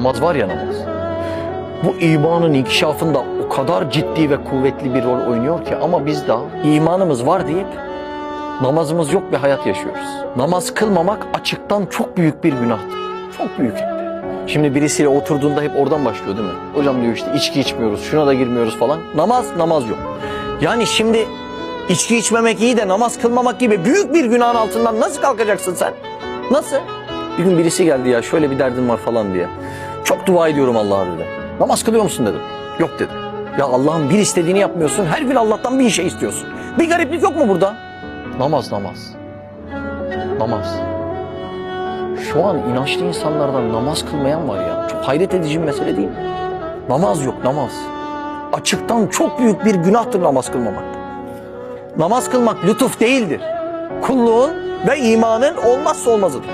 Namaz var ya namaz. Bu imanın inkişafında o kadar ciddi ve kuvvetli bir rol oynuyor ki ama biz de imanımız var deyip namazımız yok bir hayat yaşıyoruz. Namaz kılmamak açıktan çok büyük bir günahtır. Çok büyük. Şimdi birisiyle oturduğunda hep oradan başlıyor değil mi? Hocam diyor işte içki içmiyoruz, şuna da girmiyoruz falan. Namaz, namaz yok. Yani şimdi içki içmemek iyi de namaz kılmamak gibi büyük bir günahın altından nasıl kalkacaksın sen? Nasıl? Bir gün birisi geldi ya şöyle bir derdim var falan diye. Çok dua ediyorum Allah'a dedi. Namaz kılıyor musun dedim. Yok dedi. Ya Allah'ın bir istediğini yapmıyorsun. Her gün Allah'tan bir şey istiyorsun. Bir gariplik yok mu burada? Namaz namaz. Namaz. Şu an inançlı insanlardan namaz kılmayan var ya. Çok hayret edici bir mesele değil mi? Namaz yok namaz. Açıktan çok büyük bir günahtır namaz kılmamak. Namaz kılmak lütuf değildir. Kulluğun ve imanın olmazsa olmazıdır.